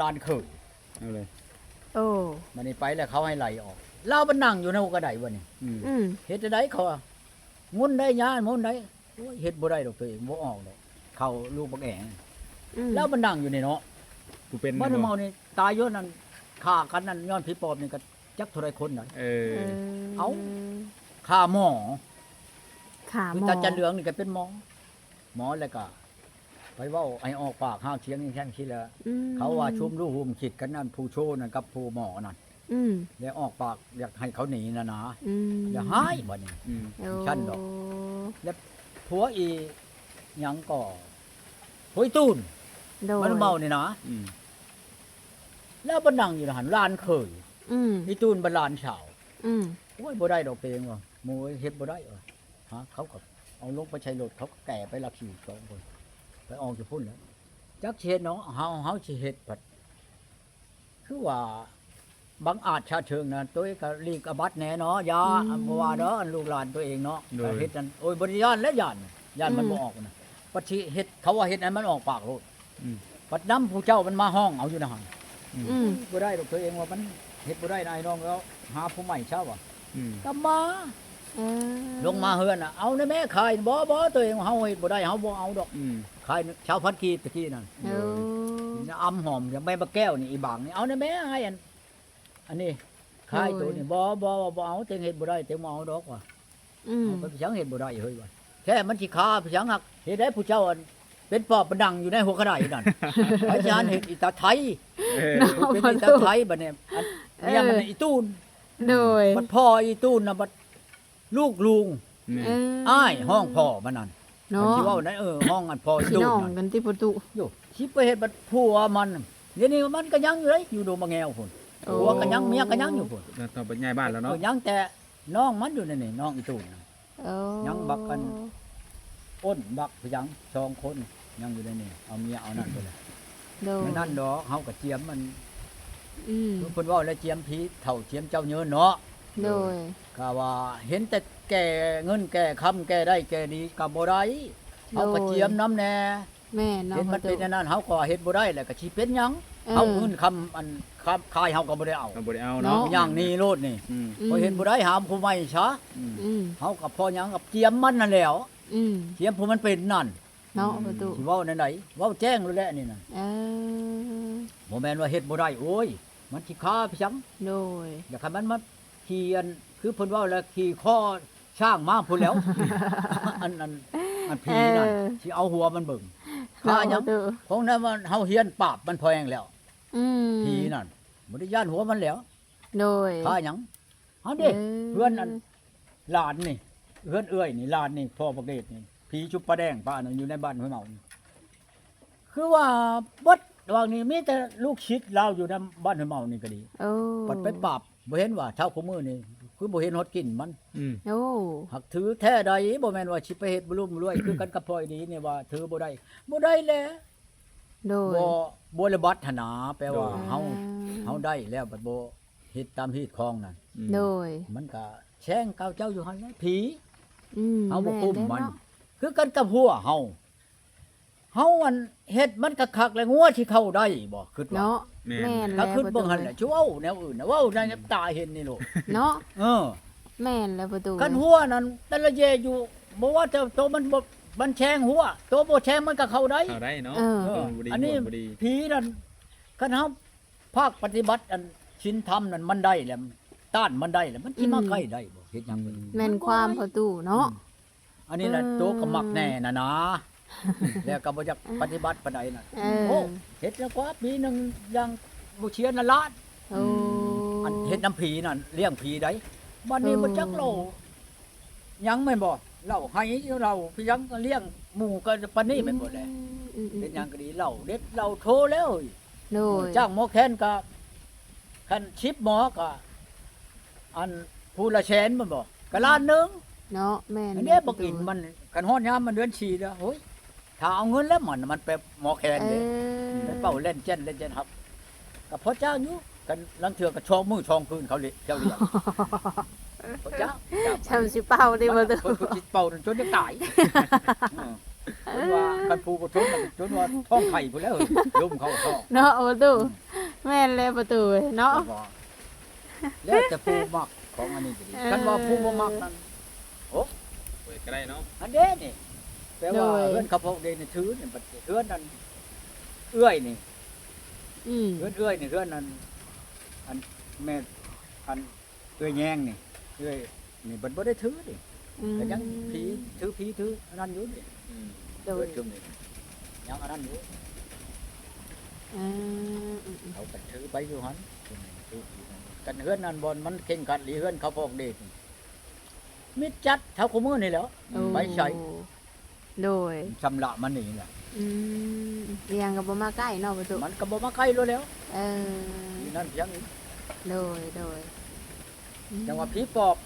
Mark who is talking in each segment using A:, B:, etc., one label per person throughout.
A: ลานเคย
B: เอาเลย
C: โอ้
A: มันนี่ไปแล้วเขาให้ไหลออกเรามันนั่งอยู่ในหัวกระไดวะนี่
B: อืม
C: อืม
A: เฮ็ดจะได้เขาอะงุนได้ยานมุนได้โอ้ยเฮ็ดบ่ได้ดอกตัวเองบ่ออกดอกเขาลูกบักแอง
C: อืม
A: แล้วมันนั่งอยู่นี่เนาะ
B: กูเป็น
A: บ้าน
B: บ่
A: เมานี่ตายเยอะนั่นฆ่ากันนั่นย้อนผีปอบนี่ก็จักเท่าไรคนน่ะ
B: เอ
C: เอ
B: อ
C: อ
A: เอ้าฆ่าหมอ
C: ขาห
A: คือ
C: มอ
A: ตาจันเหลืองนี่ก็เป็นหมอ หมอแล้วก็ ไปเว้าไอ้ออกปากห้าวเสียงนี่แค่นี้แหละ
C: อืม
A: เขาว่าชุมลูกหุมคิดกันนั่นผู้โชนั่นกับผู้หมอนั่น
C: อืม
A: แล้วออกปากอยากให้เขาหนีนะนะ
C: อืม
A: อย่าหายบ่นี่
B: อืม
C: โอ้
A: ชั้นดอกผัวอีหยังก่อผัวอีตูน
C: โดย
A: มันเมานี่นะ
B: อืม
A: แล้วบ่นั่งอยู่นะหันลานเคย
C: อืม
A: อีตูนบ่ลานชาว
C: อืม
A: โอ้ยบ่ได้ดอกเพลงว่ะหมูเฮ็ดบ่ได้ว่ะฮะเขาก็เอาลงไปใช้รถเขาก็แก่ไปลักขี่สองคน ไปออกจากพุ่นแล้วจักสิเฮ็ดเนาะเฮาเฮาสิเฮ็ดผัดคือว่าบางอาจชาติเชิงนะตัวเองก็ลีกอบัดแหน่เนาะอยาบ่ว่าเด้ออันลูกหลานตัวเองเนาะก็เฮ็ดนั่นโอ้ยบ่ได้ย่านแล้วย่านย่านมันบ่ออกนะปัจฉิเฮ็ดเขาว่าเฮ็ดให้มันออกปากโลด
B: อืม
A: ปัดน้ำผู้เจ้ามันมาห้องเอาอยู่นะหั่น
C: อืม
A: บ่ได้ดอกตัวเองว่ามันเฮ็ดบ่ได้นายน้องแล้วหาผู้ใหม่เช่าอะ
B: อืม
A: ก็มา
C: เออ
A: ลงมาเฮือนน่ะเอาในแม่ขายบ่บ่ตัวเองเฮาเฮ็ดบ่ได้เฮาบ่เอาดอก
B: อืม
A: ขายชาวพันกีตะกี้นั่น
C: โอ้
A: อำหอมอย่างแม่บะแก้วนี่อีบางนี่เอาในแม่ให้อันอันนี้ขายตัวนี่บ่บ่บ่เอาเต็งเฮ็ดบ่ได้เต็งบ่เอาดอกว่ะ
C: อืม
A: เอาไปเพียงเฮ็ดบ่ได้เฮ้ยว่ะแค่มันสิคาเพียงหักเฮ็ดได้ผู้เจ้าอันเป็นปอบประดังอยู่ในหัวกระไดนั่นอาจารย์เฮ็ดอีตาไทย
B: เออ
A: เป็นอีตาไทยบัดเนี่ยอันเนี่ยมันอีตูน
C: โดย
A: บัดพ่ออีตูนน่ะบัดลูกลุง
B: นี่
C: เออ
A: อ้ายห้องพ่อมันนั่น
C: เนาะ
A: ที่เว่านั่นเออห้องอันพ่ออี
C: พี่
A: ตูน
C: น้อง
A: นั่น
C: กันที่ประตู
A: อยู่ชิไปเฮ็ดบัดผัวมันเดี๋ยวนี้มันก็ยังอยู่เลยอยู่โดมาแงวพุ่น
C: โอ้
A: ผัวก็ยังเมียก็ยังอยู่พุ่น
B: เราต้องไปย้ายบ้านแล้วเนาะ
A: เออยังแต่น้องมันอยู่นั่นนี่น้องอีตูนน่ะ
C: โอ้
A: ยังบักกัน อ้นบักพยังสองคนยังอยู่ในนี่เอาเมียเอานั่นไปเลย
C: โดย
A: ไม่นั่นดอกเฮาก็เจียมมัน
C: อืม
A: เพิ่นเว่าแล้วเจียมผีเฒ่าเจียมเจ้าเนื้อเนาะ
C: โดย
A: ก็ว่าเห็นแต่แก่เงินแก่คำแก่ได้แก่ดีก็บ่ได้เฮาก็เจียมน้ำแน่
C: แม่เนาะ
A: เห็นมันเป็นอันนั้นเฮาก็เฮ็ดบ่ได้แหละก็สิเป็นหยัง
C: เออ
A: เฮาเงินคำอันคำคายเฮาก็บ่ได้เอา
B: เราบ่ได้เอา
C: เนาะ
B: เนาะ
A: อย่างนี้โลดนี่
B: อืม
C: อืม
A: พอเห็นบ่ได้หามผู้ใหม่ซะ
B: อืม
C: อืม
A: เฮาก็พอหยังกับเจียมมันนั่นแหล้ว
C: อืม
A: เจียมผู้มันเป็นนั่น
C: เนาะประตู
A: สิเว้าในไหนเว้าแจ้งเลยแหละนี่น่ะ
C: เออ
A: บ่แม่นว่าเฮ็ดบ่ได้โอ้ยมันสิค้าพี่จัง
C: โดย
A: อยากให้มันมา ขี่อันคือเพิ่นเว้าแล้วขี่ข้อช้างมาพุ่นแล้ว อันอันอันผีนั่น
C: เออ
A: สิเอาหัวมันเบิ่ง
C: เนาะ
A: ค้าห
C: ป
A: ยัง
C: ระตู
A: ของนั้นมันเฮาเฮียนปราบมันแพงแล้ว
C: อืม
A: ผีนั่นบ่ได้ย่านหัวมันแล้ว
C: โดย
A: ค้าหยังเฮาเด้ เพื่อนอัน หลานนี่เพื่อนเอื้อยนี่หลานนี่พ่อประเกตนี่ผีชุบปลาแดงป้านั่นอยู่ในบ้านห้วยเมานี่คือว่าบดวางนี้มีแต่ลูกชิดเราอยู่ในบ้านห้วยเมานี่ก็ดี
C: โอ้
A: ปัดไปปราบ บ่เห็นว่าเท่าคู่มือนี่คือบ่เห็นฮอดกินมัน
B: อืม
C: โอ้
A: หักถือแท้ใดบ่แม่นว่าสิไปเฮ็ดบ่รุ่มรวย คือกันกับพ่อยดีนี่ว่าถือบ่ได้บ่ได้แหละ
C: โดย
A: บ่บ่ระบัดหนนาแปลว่า
C: อ่
A: เฮาเฮาได้แล้วบัดบ่เฮ็ดตามฮีดคองนั่น
B: อืม
C: โดย
A: มันก็แช่งเก่าเจ้าอยู่หั่นแหละผี
C: อืม
A: เฮาบ่คุ้มมัน
C: แเาะ
A: คือกันกับหัวเฮาเฮาอันเฮ็ดมันคักๆแล้วงัวที่เข้าได้บ่คิดว่า
C: เนาะ
B: แม่
C: แม่
B: น
C: น
A: ก็
C: แล้ว
A: คิด
C: ประ
A: เบิ่
C: ตู
A: งหั่นแหละสิเว้าแนวอื่นน่ะเว้าในตาเห็นนี่โลก
C: เนาะ
A: เออ
C: แม่นแล้วประตู
A: กันหัวนั่นแต่ละเยอยู่บ่ว่าแต่ตัวมันบ่มันแทงหัวตัวบ่แทงมันก็เข้าได้
B: เข้าได้เนาะ
C: เออ
A: เออ
B: บ่ดี
A: อันนี้
B: บ่ดี
A: ผีนั่นคันเฮาภาคปฏิบัติอันศีลธรรมนั่นมันได้แหล้วต้านมันได้แหล้วมันสิมาใกล้ได้บ่เฮ็ดหยังบ่
C: แม่นความประตูเนาะ
A: อันนี้น่ะ
C: เออ
A: ตัวก็มักแน่น่ะนะ แล้วก็บ่อยากปฏิบัติปานใดน่ะ
C: เอ
A: โอ้
C: อ
A: เฮ็ดแล้วกว่าปีหนึงยังบ่เชียร์นั่นละ
C: โอ้
A: อันเฮ็ดน้ำผีนั่นเลี้ยงผีได้บัดนี้บ่จักโลยังแม่นบ่เล่าให้เราพี่ยังก็เลี้ยงหมู่ก็ปานนี้แม่นบ่แล
C: อืมอืม
A: เป็นหยังก็ดีเล่าเด็ดเล่าโทรแล้ว
C: โดย
A: จ้างหมอแค้นก็คันชิปหมอก็อันผู้ละแสนมันบ่ก็ล้านหนึง
C: เนาะแม่น
A: อันเนี้ยบักอินมันกันฮอดยามมันเดือน4แล้วโอ้ย ถ้าเอาเงินแล้วมันมันไปหมอแค้น
C: เอ
A: เด้
C: อ
A: ไปเป่าเล่นเจ้นเล่นเจ้นครับก็พอจ้างอยู่กันลังเถื่อก็ชองมือชองคืนเขาเลยเจ้าเรียกพอจ้างจ้าง
C: ชำสิเป้าดิประตู
A: คนผู้คิดเป่าจนจะตายเออจนว่ากันผูกระทนน่ะจนว่าท้องไข่พุ่นแล้วเฮ้ยยมเขาท้อง
C: เนาะประตูแม่นเลยประตูเนาะ
A: แล้วก็แล้วแต่ผู้มักของอันนี้ก็ดี
C: เออ
A: กันว่าผู้บ่มักนั้น
B: เปิดก็ได้เนาะ
A: อันเด้นี่ แปลว่า
C: โดย
A: เพื่อนเขาพกเดนถือนี่บัดเพื่อนนั้นเอื้อยนี่
C: อืม
A: เพื่อนเอื้อยนี่เพื่อนนั้นอันแม่อันเอื้อยแยงนี่เอื้อยนี่บัดบ่ได้ถือนี่
C: อืม
A: ก็ยังผีถือผีถืออันนั้นอยู่นี่
B: อืม
C: โด
A: เอื้
C: ย
A: อยจุ่มนี่ยังอันนั้นอยู่
C: อ่าอืม
A: เขาก็ถือไปอยู่หั่นถือผีนั่นกันเฮือนนั้นบนมันเข่งขัดหรือเฮือนเขาพกเดนมิดจัดเท่าคู่มือนี่แหล้ว
C: โอ้
A: ไปใช้
C: โดย
A: ชำระมันนี่แหละ
C: อืมเรียงกับบ่มาใกล้เนาะประตู
A: มันก็บ่มาใกล้แล้วแล้ว
C: เออ
A: นี่นั่นเพียงนี้
C: โดยโดยอืม
A: จังว่าผีปอบ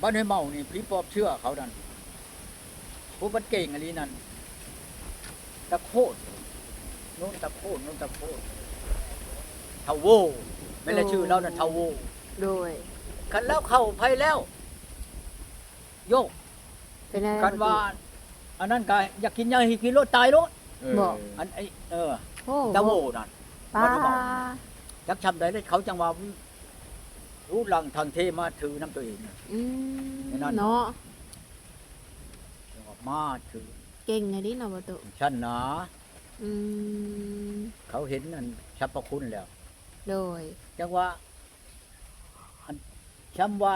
A: บ้านให้เมานี่ผีปอบเชื่อเขานั่นผู้บันเก่งอันนี้นั่นตะโคดโน่นตะโคดโน่นตะโคดเทาโวไม่ได้ชื่อเรานั่นเทาโว
C: โดย
A: กันแล้วเข้าไปแล้ว โยก
C: เป็นอะไร
A: กันว่า อันนั้นก็อยากกินยาหิกิโลตายโลด
B: เออ
C: บอก
A: อันไอเออ
C: โอ้
A: ตะโวนั่น
C: ป้า
A: บ้านเมาจักชำได้เลยเขาจังว่ารู้หลังทางเทมาถือน้ำตัวเองน่ะ
C: อืม
A: ไอ้นั่น
C: เนาะ
A: จังว่ามาถือ
C: เก่งไงดิเนาะประตู
A: ชั้นหนา
C: อืม
A: เขาเห็นนั่นชัพพระคุณแล้ว
C: โดย
A: จังว่าอันช้ำว่า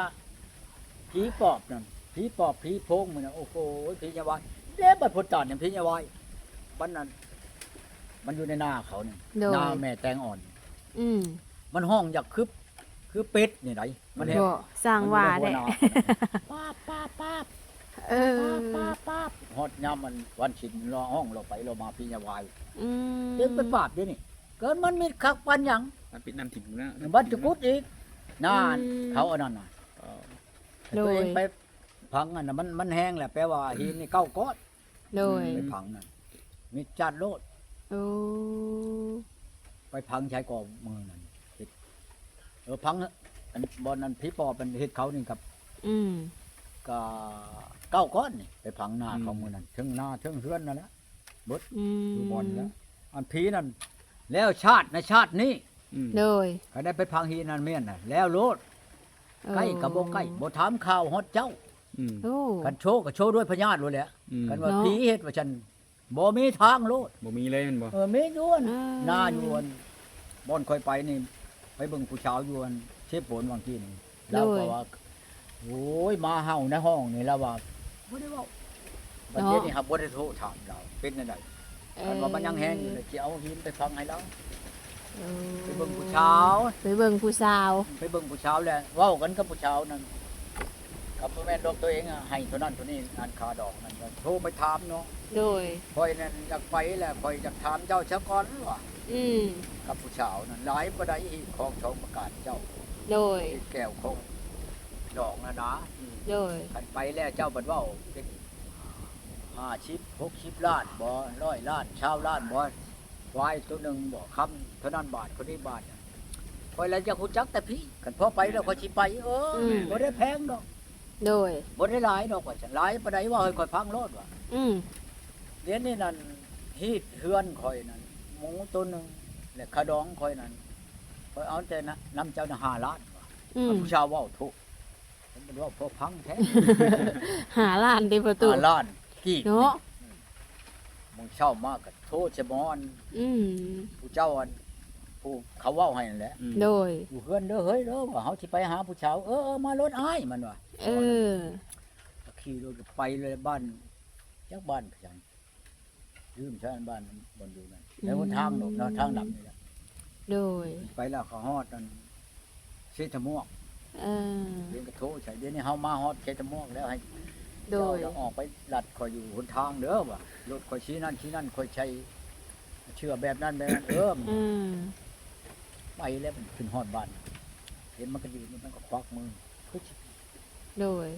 A: ผีปอบนั่นผีปอบผีโพงมันนะโอ้โหผียาวาย เด้บัดพุทธานเนี่ยผียาวายบ้านนั้น มันอยู่ในหน้าเขาเนี่ย
C: โดย
A: หน้าแม่แตงอ่อน
C: อืม
A: มันห้องอยากคือคือเป็ดนี่ไหนมันเห็น
C: บ่สร้างว่า
A: มัน
C: ได้
A: อยู่ในหัวหน้ป้าบป้าบป้าบ
C: เออ
A: ป้าบป้าบฮอดยามมันวันฉินรอห้องเราไปเรามาผียาวาย
C: อืม
A: เด็กเป็นบาปเด้วยนี่ เกิดมันมีคักปันหยัง
B: มันปิดน้ำถิ่มนะ
A: บัดจุกุดอีกนานเขาอันนั้นน่ะ
B: อ๋อ
A: ตัวเองไปพังอันน่ะมันมันแห้งแหละแปลว่าหินนี่เก้าก้อน
C: โดย
A: ไปพังนั่นมีจัดโลด
C: โอ้
A: ไปพังใช้กอบมือนั่นเฮ็ดเออพังอันบอลนั้นผีปอบเป็นเฮ็ดเขานี่กับ
C: อืม
A: ก็เก้าก้อนนี่ไปพังหน้าเขามือนั่นถึงหน้าถึงเฮือนนั่นแหละ
C: อืม
A: อยู่บอลแล้วอันผีนั่นแล้วชาติในชาตินี้
B: อืม
C: โดย
A: ก็ได้ไปพังหินนั่นเมียนน่ะแล้วโลดใกล้กับบ่ใกล้บ่ถามข่าวฮอดเจ้า
B: อืม
C: โอ้
A: กันโชว์ก็โชว์ด้วยพญาติรู้แหละ
B: อืม
A: กันว่า
C: เนาะ
A: ผีเฮ็ดว่าฉันบ่มีทางโลด
B: บ่มีเลยแมันบ่
A: เออมีอยวน
C: อ่า
A: หน้าอยวนบ่อนค่อยไปนี่ ไปเบิ่งผู้ชาวยวนเชฟโปนบางทีนี่แล้วก็ว่าโอ้ยมาเฮาในห้องนี่แล้วว่าบ่ได้เว้าบัดเดี๋ยวนี้ครับบ่ได้โทรถามเราเป็นจังได๋
C: เอ
A: อันว่ามันยังแห้งอยู่เลยสิเอาหินไปฟังให้เรา
C: เออ
A: ไปเบิ่งผู้ชาว
C: ไปเบิ่งผู้สาว
A: ไปเบิ่งผู้ชาวแล้วเว้ากันกับผู้ชาวนั่น กับพ่อแม่นดอกตัวเองอะให้เท่านั้นเท่านี้อันคาดอกนั่นก็โทรไปถามเนาะ
C: โดย
A: คอยนั่นอยากไปแหละคอยอยากถามเจ้าชะก่อนว่า
C: อืม
A: กับผู้ชาวนั่นหลายบ่ได้อีกของชองประกาศเจ้า
C: โดย
A: ไอ้แก้วของดอกนะนะ
C: โดย
A: คันไปแล้วเจ้าบัดเว้าเป็นห้าชิปหกชิปล้านบ่ร้อยล้านชาวล้านบ่วายตัวหนึงบ่คำเท่านั้นบาทคนนี้บาทคอยแล้วจะฮู้จักแต่พี่คันพอไปแล้วคอยสิไป เอออ
C: ม
A: บ่ได้แพงดอก
C: โดย
A: บ่ได้หลายดอกว่าฉันหลายปานใดว่าเฮ้ยคอยพังโลดว่า
C: อืม
A: เดี๋ยวนี้นั่นฮีดเฮือนคอยนั่นหมูตัวหนึงและขะดองคอยนั่นคอยเอาแต่นะนำเจ้าน่ะ5ล้านว่ะ
C: อืม
A: ผู้ชาวเว้าถูกผมบ่ว่าพอพังแท้
C: หาล้านที่ประตู
A: 5ล้านกี่
C: เนาะ
A: มึงเช่ามาก็โทษจะมอน
C: อืม
A: ผู้เจ้าอันผู้เขาเว้าให้นั่นแหละ
B: อืม
C: โดย
A: อยู่เฮือนเด้อเฮ้ยเด้อว่าเฮาสิไปหาผู้ชาวเออเออมารถอ้ายมันว่า
C: เออ
A: ขี่รถไปเลยบ้านจักบ้านพยังลืมใช่อันบ้านบนอยู่นั่นแล้วคนทางดอกเนาะทางดำนี่แหละ
C: โดย
A: ไปแล้วเขาฮอดนั่นเชตม่วง
C: เออ
A: เรียนกระโทใช่เดี๋ยวนี้เฮามาฮอดเชตม่วงแล้วให้
C: โดย
A: เจ้าออกไปลัดคอยอยู่หนทางเด้อว่ารถคอยชี้นั่นชี้นั่นคอยใช้เชื่อแบบนั้นแบบนั้นเออ
C: อืม
A: ไปแล้วมันขึ้นฮอดบ้านเห็นมันก็อยู่นี่มันก็ควักมือคือสิ
C: โดย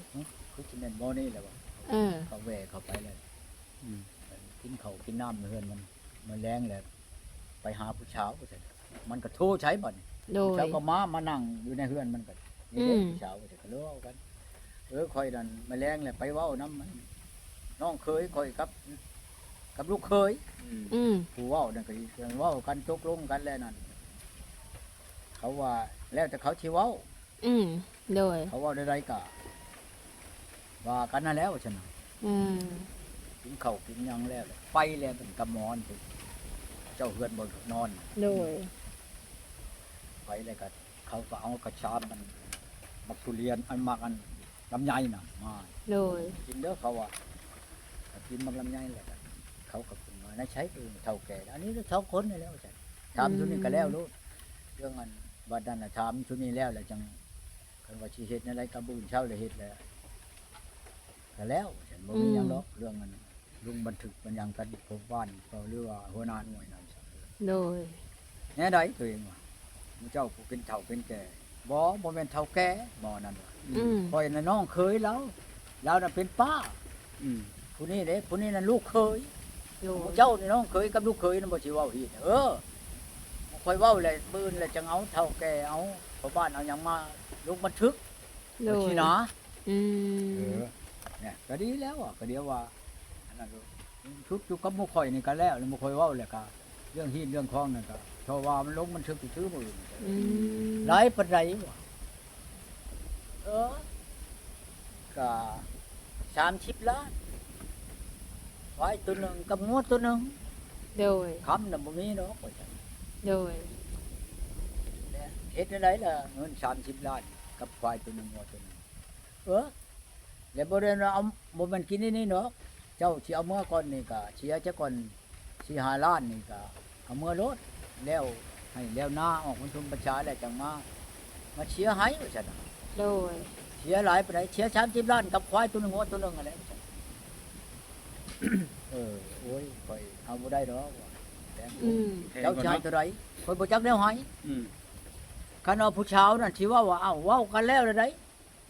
A: คือสิแม่นบ่นี่แหละว่า
C: เออ
A: เขาแหวเข้าไปเลย
B: อืม
A: กินเขาวกินน้ำเฮือนมันมันแรงแหละไปหาผู้เช้าก็ใช่มันก็โทรใช้บ่น
C: โด
A: ผู้
C: ย
A: เช้าก็มามานั่งอยู่ในเฮือนมันก็นี่
C: อื
A: เด้
C: ม
A: ผู้เช้าก็จะก็เล่ากัน เออคอยนั่นมาแรงแหละไปเว้าน้ำมันน้องเคยคอยกับ กับลูกเคย
B: อืม
C: อืม
A: ผู้เว้านั่นก็อีกเว้ากันตกลงกันแล้วนั่นเขาว่าแล้วแต่เขาสิเว้า
C: อืมโดย
A: เขาเว่าได้ๆก็ ว่ากันนั่นแล้วฉันน่ะ
C: อืม
A: กินข้าวกินหยังแล้วเลยไปแล้วเป็นกระมอนพุ่นเจ้าเฮือนบ่นอน
C: โดย
A: ไปแล้วก็เขาก็เอากระชามมันมักทุเรียนอันมักอันลำไยน่ะมา
C: โดย
A: กินเด้อเขาว่าก็กินมักลำไยแหละก็เขาก็กินมาในใช้เองเท่าแก่อันนี้เท่าคนนี่แล้วจ้ะถามชุดนี้ก็แล้วรู้เรื่องอันบัดนั้นน่ะถามชุดนี้แล้วแหละจังคันว่าสิเฮ็ดอะไรก็บุญเช้าเลยเฮ็ดแล้ว ก็แล้วฉันบ่มีหยังหรอกเรื่องมันลุงบันทึกมันยังกันพบบ้านก็หรือว่าหัวหน้าหน่วยนั้น
C: โดย
A: แน่ใดตัวเองว่าเจ้าผู้เป็นเฒ่าเป็นแก่บ่บ่แม่นเฒ่าแก่บ่นั่นว่า
C: อืม
A: คอยน่ะน้องเคยแล้วแล้วน่ะเป็นป้า
B: อืม
A: ผู้นี้เด้ผู้นี้น่ะลูกเคย
C: โดย
A: เจ้านี่น้องเคยกับลูกเคยนั่นบ่สิเว้าฮีดเออคอยเว้าเลยปืนแล้วจังเอาเฒ่าแก่เอาชาวบ้านเอาหยังมาลงบันทึก
C: โดย
A: สินะ
C: อื
A: เอ
C: ม
A: อ เนี่ยก็ดีแล้วอะก็เดียวว่าอันนั้นดูชุดอยู่กับหมู่ข่อยนี่ก็แล้วแล้วหมู่ข่อยเว้าแล้วก็เรื่องฮีดเรื่องคลองนั่นก็เพราะว่ามันลงบันทึกอยู่ซื่อมือ
C: อืม
A: หลายปานใดวะเออก็30ล้านไว้ตัวหนึงกับงวดตัวหนึง
C: โดย
A: คำน่ะบ่มีเนาะว่าจัง
C: โดย
A: เนี่ยเฮ็ดจังไดล่ะเงิน30ล้านกับควายตัวหนึงงวดตัวหนึงเออ แล้วบ่ได้ว่าเอาบ่แม่นกินนี่นี่เนาะเจ้าสิเอาเมื่อก่อนนี่ก็เสียจะก่อนสิหาล้านนี่ก็เอาเมื่อรถแล้วให้แล้วหน้าออกมันทุนประชาแล้วจังมามาเชียร์ให้ว่าซั่นน่ะ
C: โดย
A: เสียหลายไปไหนใดเสียสามสิบล้านกับควายตัวหนึงหัวตัวหนึงอะไรเออโอ้ยคอยเอาบ่ได้ดอกว่ะแพง
C: อืม
A: เจ้าชายตัวใดคอยบ่จักแนวให้
B: อืม
A: คันเอาผู้เช้านั่นที่ว่าว่าเอ้าเว้ากันแล้วเลยได้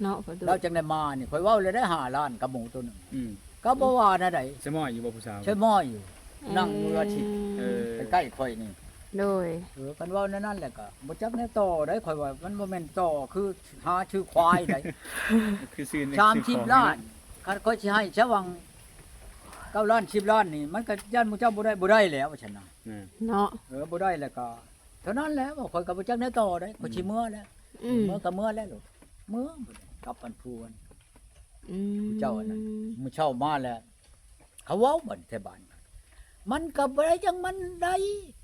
C: เนาะประตู
A: เราจังได้มานี่คอยเว้าเลยได้5ล้านกับหมูตัวหนึง
B: อืม
A: ก็บ่ว่านะได
B: สมอยอยู่บ่ผู้สาว
A: ใช่หม้ออยู่ นั่งมืออาชีพ
B: เออ
A: ใกล้ๆข่อยนี่
C: โดย
A: เออกันเว้านั่นนั่นแหละก็บ่จักแนวต่อได้ข่อยว่ามันบ่แม่นต่อคือหาชื่อควายได้
B: คือซื้อใน
A: สาม
B: ซื้
A: สิ
B: อบของ
A: ล้านคันก็สิให้ชะวังเก้าล้านสิบล้านนี่ มันก็ย่านหมู่เจ้าบ่ได้บ่ได้แล้วว่าฉันน่ะ
B: อ่า
C: เนาะ
A: เออบ่ได้แล้วก็เท่านั้นแหล้วข่อยก็บ่จักแนวต่อได้ข่อยสิเมื่อแล้ว
C: อืม
A: เมื่อก็เมื่อแล้วลูกเมื่อบ่ได้ กลับอันพูน
C: อืม
A: เจ้าอันนั้น มื้อเช้ามาแล้วเขาเว้าบัดแถวบ้าน มันก็บ่ได้จังมันได้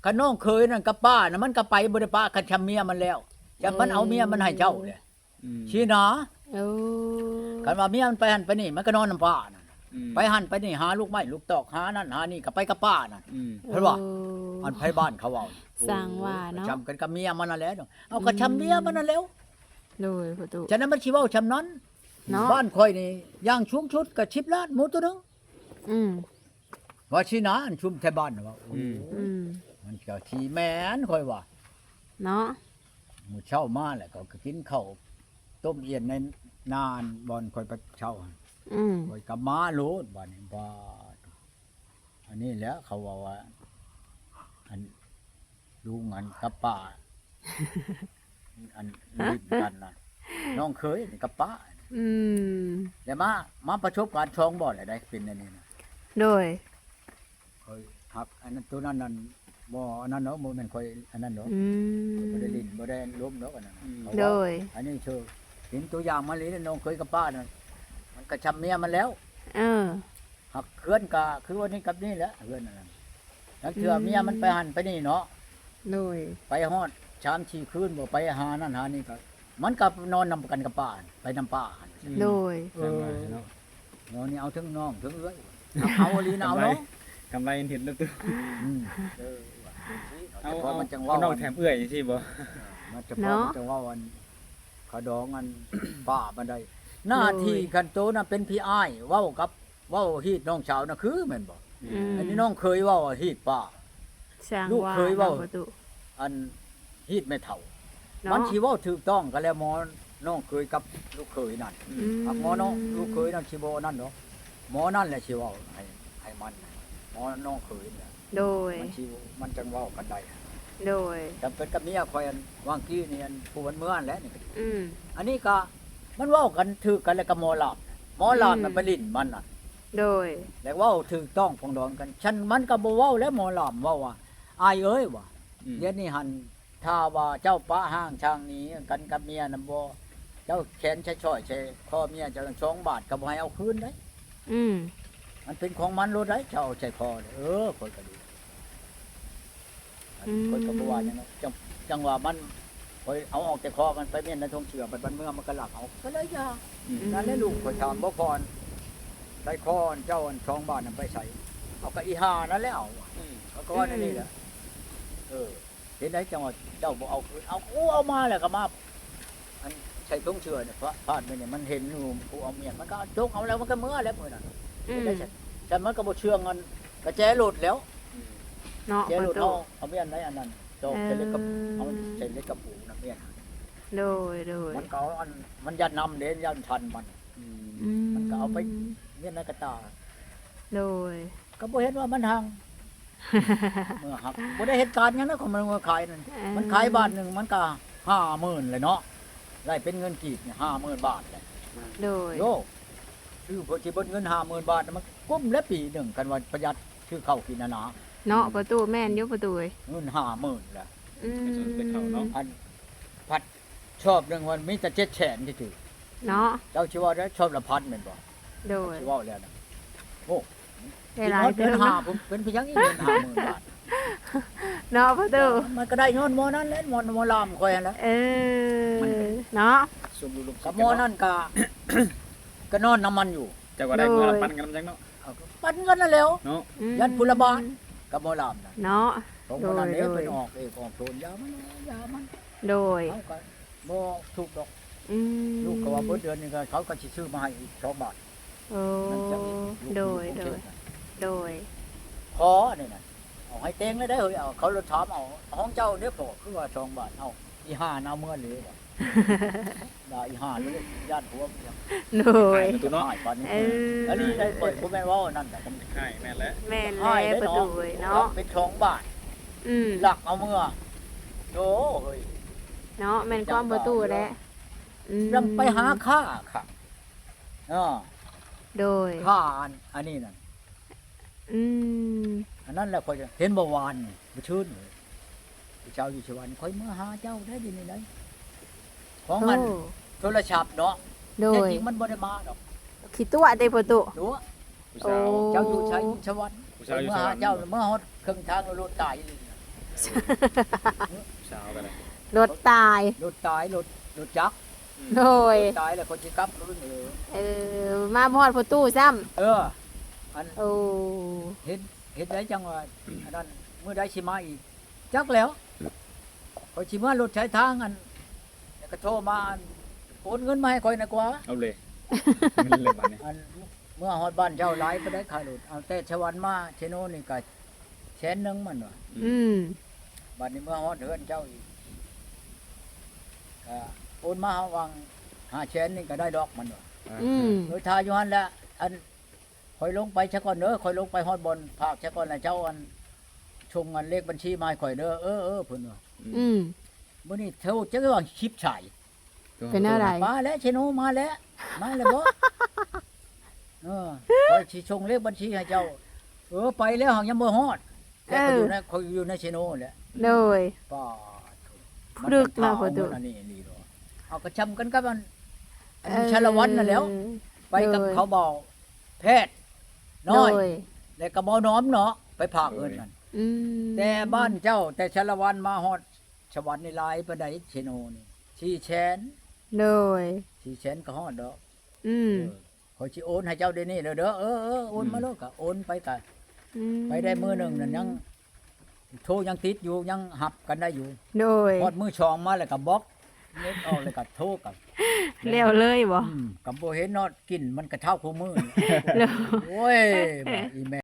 A: คันน้องเคยนั่นกับป้าน่ะมันก็ไปบ่ได้ป้าคันชำเมียมันแล้วจังมันเอาเมียมันให้เจ้าเลย
B: อืม
A: ชี้หนา
C: โอ้
A: คันว่าเมียมันไปหั่นไปนี่ มันก็นอนนำป้านั่น
B: อืม
A: ไปหันไปนี่หาลูกไม้ลูกตอกหานั่นหานี่ก็ไปกับป้านั่น
B: อืม
A: เพิ่นว่า
C: โอั
A: นไผบ้านเขาเอา
C: สร้างว่าเนาะ
A: จำกันกับเมียมันนั่นแหละเอาก็ชำเมียมันนั่นแล้ว
C: โดยประตู
A: ฉะนั้นมันสิเว้าชำนั้น
C: เนาะ
A: บ้านข่อยนี่ย่างชุงชุดกับ10ล้านหมูตัวหนึง
C: อืม
A: ว่าสินะอันชุมแถวบ้านน่ะว่าโอ้
B: อืม
A: โห
C: อืม
A: มันก็ทีแม่นข่อยว่า
C: เนาะ
A: มื้อเช้ามาแล้วก็กินข้าวต้มเอียนในนานบ่อนข่อยไปเช้าหั่น
C: อืม
A: ข่อยก็มาโลดบัดนี้บ่าอันนี้แหละเขาว่าว่า อันลุงอันกับป้า อันลิ้นกันนะน้องเคยนี่กับป้า
C: อืม
A: เดี๋ยวมามาประชบการช่องบ่อะไรได้เป็นอันนี้นะ
C: โดย
A: เคยหักอันนั้นตัวนั้นนั่นบ่อันนั้นเนาะบ่แม่นค่อยอันนั้นเนาะ
C: อื
A: บ่ได้
C: ม
A: ลิ้นบ่ได้ล้มเนาะอันนั้นน่ะเขา
C: โด
A: ว่า ยอันนี้เชิญเห็นตัวอย่างมาเลยน้องเคยกับป้านั่นมันก็ชำเมียมันแล้ว
C: เออ
A: หักเคลื่อนกะคือวันนี้กับนี่แหละเคลื่อนนั่นน่ะแล้วเถื่อ
C: อืม
A: เมียมันไปหันไปนี่เนาะ
C: โดย
A: ไปฮอด ชามชีคืนบ่ไปหานั่นหานี่ก็มันก็นอนนำกันกับป้าไปนำป้าหั่น
C: โดย
A: เอ
B: สร้าง
A: อ
B: ว่าเนาะ
A: เนาะนี่เอาถึงน้องถึงเอ้ยเอาเอาอีหลีนะเอาเนาะ
B: กำไรเห็นแล้วตัว
A: อืมเออ
B: เอา
A: เอา
B: เอา
A: มันจัง
B: เอา
A: ว่า
B: น้องแถมเอื้อยจังซี่บ่
A: มันจะพอมันจะว่าวันเขาดองอันป้าบันไดหน้าที่กันโตน่ะเป็นพี่อ้ายเว้ากับเว้าฮีดน้องสาวน่ะคือแม่นบ่
C: อืม
A: อันนี้น้องเคยเว้าว่าฮีดป้า
C: สร้าง
A: ลูก
C: ว่า
A: เคยเว้า
C: นาะประตู
A: อัน ฮีดไม่เท่า
C: เนาะ
A: มันสิเว้าถูกต้องก็แล้วหมอน้องเคยกับลูกเคยนั่น
C: อืม
A: อะหมอน้องลูกเคยนั่นสิบ่นั่นเนาะหมอนั่นแหละสิเว้าให้ให้มันหมอน้องเคยเนี่ย
C: โดย
A: มันสิมันจังเว้ากันได้
C: โดย
A: จำเป็นกับเมียคอยอันวางกี้นี่อันผู้วันเมื่อนแหล้วนี่
C: อืม
A: อันนี้ก็มันเว้ากันถือกันแล้วก็หมอลาบหมอลาบ
C: อืม
A: มันไปลิ้นมันน่ะ
C: โดย
A: แล้วเว้าถูกต้องปองดองกัน ฉันมันก็บ่เว้าแล้วหมอลาบเว้าว่าอายเอ้ยว่า
B: อืม
A: เดี๋ยวนี้หัน ถ้าว่าเจ้าป้าห้างช่างหนี้กันกับเมียน่ะบ่เจ้าแขนใช้ช่อยใช้ข้อเมียเจ้าสองบาทก็บ่ให้เอาคืนได้
C: อืม
A: มันเป็นของมันรู้ได้เจ้าเอาใจพอเด้อเออคนก็ดีอันคนก็บ่ว่าหยังนั้นจังจังว่ามันคอยเอาออกจากคอมันไปเมียนในทงเชื่อมันมันเมื่อมันก็หลักเอาก็เลยยา
B: อืม
A: นั่นแหละลูกคอยถามบ่พรไปคอนเจ้าอันช่องบ้านนั้นไปใส่เอากะอีหานั่นแหล้ว
B: อืม
A: เขาก็ว่านั่นนี่แหละเออ เห็นได้จังว่าเจ้าบ่เอาคืนเอากูเอามาแล้วก็มาอันใส่ทงเชื่อเนี่ยพระพลาดไปเนี่ยมันเห็นอยู่กูเอาเมียมันก็จกเอาแล้วมันก็เมื่อแล้วมื้อนั้น
C: อืม
A: ได้ฉันฉันมันก็บ่เชื่องเงินกระแจหลุดแล้ว
B: อืม
C: เนาะ
A: แจห
C: ป
A: ลุ
C: ระ
A: ด
C: ตู
A: เอาเอาเมียนไหนอันนั้นโจกเสร็จแล้วก็เอาเสร็จแล้วก็ปูนะเมียน
C: โดยโดย
A: มันก็เอาอันมันยันนำเด่นยันทันมัน
B: อืม
C: อื
A: มันก็เอาไปเมียนในกระตา
C: โดย
A: ก็บ่เห็นว่ามันหัง เมื่อหักบ่ได้เหตุการณ์หยังนะของมันมาขายนั่นมันขายบาทหนึงมันก็50,000เลยเนาะได้เป็นเงินกีบเนี่ย50,000บาทเลย
C: โดย
A: โยคือเพิ่นสิเบิดเงิน50,000บาทน่ะมันกุ้มแล้วปีหนึงกันว่าประหยัดชื่อเข้าวกินนะนะ
C: เนาะประตูแม่นอยู่ประตูเอ้ย
A: เงินห้าหมื่นแหละ
C: อืม
A: อันพัดชอบหนึ่งวันมีแต่เจ็ดแสนที่ถือ
C: เนาะ
A: เจ้าชิว่าได้ชอบละพันเหมือนบ่
C: โดย
A: ชิว่าแล้วนะโอ้
C: ได้หลาย
A: เป็
C: เติ
A: น
C: ม
A: ห้า
C: เนาะ
A: ผมเป็นพยังอีกเงินห้าหมื่นบาท
C: เนาะประตู
A: มันก็ได้ย้อนหมอนั้นแหละหมอหมอลามคอยนั่นแหล้ว
C: เออเนาะ
B: ซุ่มลูกๆ
A: กับหมอนั่นก็ ก็นอนน้ำมันอยู่
B: เจ้าก็ได้เมื่อละปันกันจังเนาะ
A: เอาก็ปั้นกันนั่นแล้ว
B: เนาะ
C: อืม
A: ยันพุละบาทกับหมอลามนะ
C: เนาะ
A: ของหมอนั่นเอง
C: โดย
A: เป็นออกเองออกโซนยามันยามัน
C: โดย
A: เขาก็บ่ถูกดอก
C: อืม
A: ลูกก็ว่าเบิดเดือนนึงก็เขาก็สิซื้อมาให้อีก2บาท
C: โอ้
A: นั่นจะอีกลูก
C: โดย
A: ลูก
C: โดย
A: เทพน่ะ
C: โดย
A: ขอนี่น่ะเอาให้เต็งเลยได้เฮ้ยเอาเขาเลยถามเอาห้องเจ้าเนี่ยพอคือว่า2บาทเอาอีห่าเอาเมื่อหรือว่าด่าอีห่าเลยย่านผัวเมีย
C: โดย
B: ประตูเนาะ
A: ให้ปานนี้
C: เออ
A: แล้วนี่ได้เปิดบ่แม่นว่านั่นน่ะ
B: ใช่แม่นแล้ว
C: แม่น
A: ให้
C: แล้ว
A: ได้
C: ประตูเอ้ยเนาะ
A: เป็น2บาท
C: อืม
A: หลักเอาเมื่อโธ่เฮ้ย
C: เนาะแม่นความประตูแหล้วอืม
A: นำไปหาค่าค่ะเออ
C: โดย
A: ค่าอันอันนี้น่ะ
C: อืม
A: อันนั้นแหละค่อยจะเห็นบ่วานนี่บ่ชื่นเลยเจ้าอยู่ชวันค่อยมาหาเจ้าได้ดีนี่ได้ของมัน
C: โอ้
A: โทรศัพท์เนาะ
C: โด
A: แต่
C: ย
A: จริงมันบ่ได้มาดอก
C: คิดตัวได้ประตู
A: ดู
B: ผู้สาว
C: โอ้
A: เจ้าอยู่ใช้ชวัน
B: ผู้สาวอยู่
A: เมื่อ
B: สวร
A: หาร
B: ค์
A: เจ้าเมื่อฮอดครึ่งทางแล้วรถตายเลย
B: ผู้สาวกันเลย
C: รถตาย
A: รถตายรถรถจักร
C: โดย
A: รถตายแล้วคนสิกลับรุ่นเออ
C: เออมาพอดประตูซ้
A: เออ อันำ
C: โอ้
A: เห็นเห็นได้จังว่าอันนั้นเมื่อใดสิมาอีก จักแล้วพอยสิมารถใช้ทางอันแล้วก็โทรมาอันโอนเงินมาให้ค่อยหนะกว่า
B: เอาเลยเงินเลยบัดนี้
A: อันเมื่อฮอดบ้านเจ้าหลายไปได้ขายรถเอาแต่ชวันมาเชโนนี่ก็แสนหนึงมันว่ะ
C: อืม
A: บัดนี้เมื่อฮอดเฮือนเจ้าอีกก็ โอนมาเฮาวางหาแสนนี่ก็ได้ดอกมันว่ะ
C: อืม
A: โดยทาอยู่หั่นแหละอันคอยลงไปซะก่อนเด้อคอยลงไปฮอดบนภาคซะก่อนแล้วเจ้าอันชงอันเลขบัญชีมาให้ข่อยเด้อเออเออเพิ่นว่า
C: อืม
A: มื้อนี้เท่าจักว่าชิปฉาย
C: เป็นอะไร
A: มาแล้วเชโนมาแล้วมาแล้วบ่เออคอยสิชงเลขบัญชีให้เจ้า เออไปแล้วหังยังบ่ฮอดแต่ก็อยู่ในเขาอยู่ในเชโนแหละ
C: โดย
A: ป้า
C: พรึกนะพอดู
A: อันนี้นี่ดอก เอากระชำกันกับมันอันนี้ชาละวันนั่นแหล้ว ไปกับ
C: โดย
A: เขาบอกแพทย์
C: โด
A: น้อย
C: ย
A: แล้วก็บ่น้อมเนาะไปผากเอิ้นนั่น
C: อืม
A: แต่บ้านเจ้า แต่ชาละวันมาฮอดสวรรค์ในลายปานใดเชโนนี่สี่แสน
C: โดย
A: สี่แสนก็ฮอดดอก
C: อืม
A: เออขอยสิโอนให้เจ้าเดี๋ยวนี้เด้อเด้อเออเออโอนมาโลดก็โอนไปก็
C: ม
A: ไปได้มือหนึงนั่นยังโทรยังติดอยู่ยังหับกันได้อยู่
C: โดย
A: ฮอดมือชองมาแล้วก็บล็อก เน็ตออกแล้วก็โทรกัน
C: เร็วเลยบ่
A: อืมกับบ่เห็นเนาะกินมันก็เท่าคู่มือ
C: เร็ว
A: โอ้ยบ่อีแม่